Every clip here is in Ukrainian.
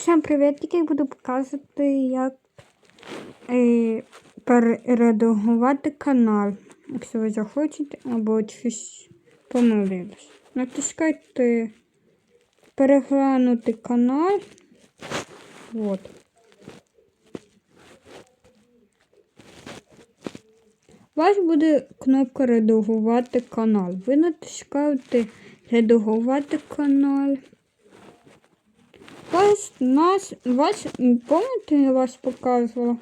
Всім привіт! Я буду показувати, як е, перередагувати канал. Якщо ви захочете або щось помилились. Натискайте переглянути канал. От. У вас буде кнопка редагувати канал. Ви натискаєте редагувати канал. Вас, нас, вас, помните, я вас показувала?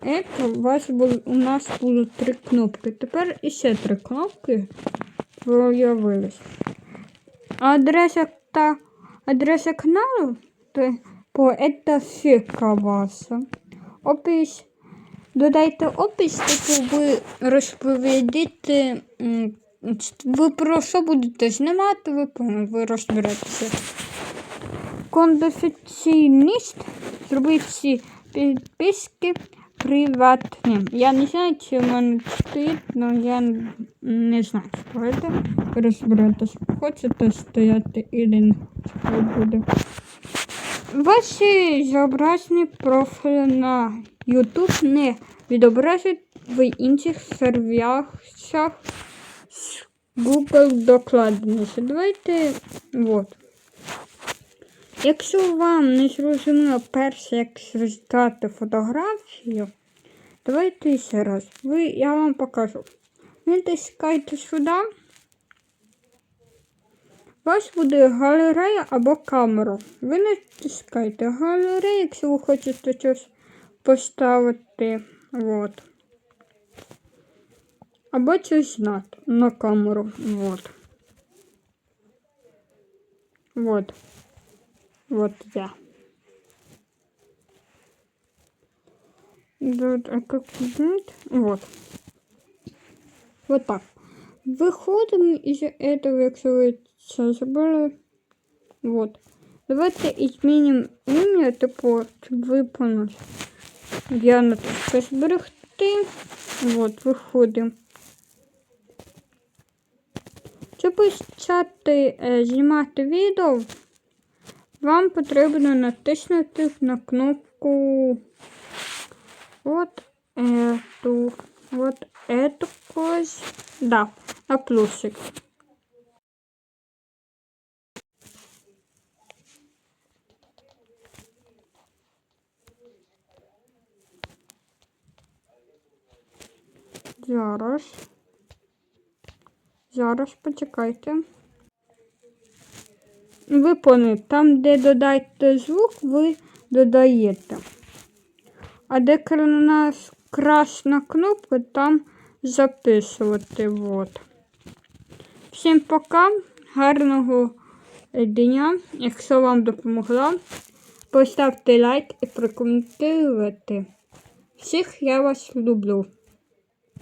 Это, у, вас було, у нас було три кнопки. Тепер іще три кнопки появились. Адреса та адреса каналу то, по это фірка ваша. Опис. Додайте опис, типу ви розповідите, ви про що будете знімати, ви, ви розберетеся конфіденційність зробив всі підписки приватні. Я не знаю, чи мене стоїть, але я не знаю, що це. Розберетесь. Хочете стояти і не буде. Ваші зображені профілі на YouTube не відображать в інших сервісах з Google докладніше. Давайте вот. Якщо вам не зрозуміло перше, як роздати фотографію, давайте ще раз. Ви, я вам покажу. Ви натискаєте сюди. У вас буде галерея або камера. Ви натискаєте галерею, якщо ви хочете щось поставити. От. Або щось знати на камеру. От. Вот. Вот я. Вот, а как будет? Вот. Вот так. Выходим из этого, якщо ви це забыли. Вот. Давайте изменим ім'я, типу, щоб виповнити. Я натискаю зберегти. Вот, виходимо. Щоб почати е, знімати відео, Вам потрібно натиснути на кнопку от эту, вот эту кось, да, на плюсик. Зараз. Зараз почекайте. Ви там, де додаєте звук, ви додаєте. А де красна кнопка, там записувати. Вот. Всім пока, гарного дня. Якщо вам допомогла, поставте лайк і прокоментуйте. Всіх я вас люблю.